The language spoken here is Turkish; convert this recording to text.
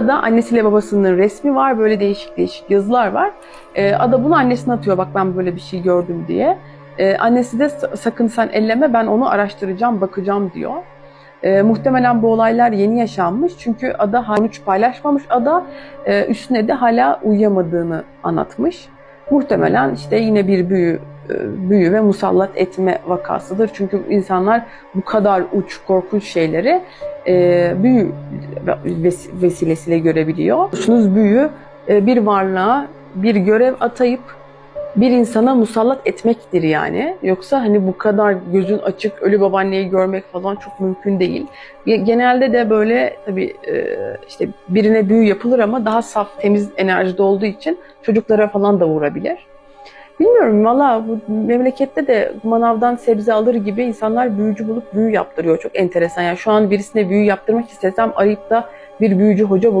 Ada annesiyle babasının resmi var. Böyle değişik değişik yazılar var. Ee, Ada bunu annesine atıyor. Bak ben böyle bir şey gördüm diye. Ee, annesi de "Sa- sakın sen elleme ben onu araştıracağım, bakacağım diyor. Ee, muhtemelen bu olaylar yeni yaşanmış. Çünkü Ada sonuç paylaşmamış. Ada e, üstüne de hala uyuyamadığını anlatmış. Muhtemelen işte yine bir büyü e, büyü ve musallat etme vakasıdır. Çünkü insanlar bu kadar uç, korkunç şeyleri e, büyü ves- vesilesiyle görebiliyor. Biliyorsunuz büyü e, bir varlığa bir görev atayıp bir insana musallat etmektir yani. Yoksa hani bu kadar gözün açık ölü babaanneyi görmek falan çok mümkün değil. Ge- Genelde de böyle tabii e, işte birine büyü yapılır ama daha saf, temiz enerjide olduğu için çocuklara falan da vurabilir. Bilmiyorum valla bu memlekette de manavdan sebze alır gibi insanlar büyücü bulup büyü yaptırıyor. Çok enteresan. Yani şu an birisine büyü yaptırmak istesem arayıp da bir büyücü hoca bulamam.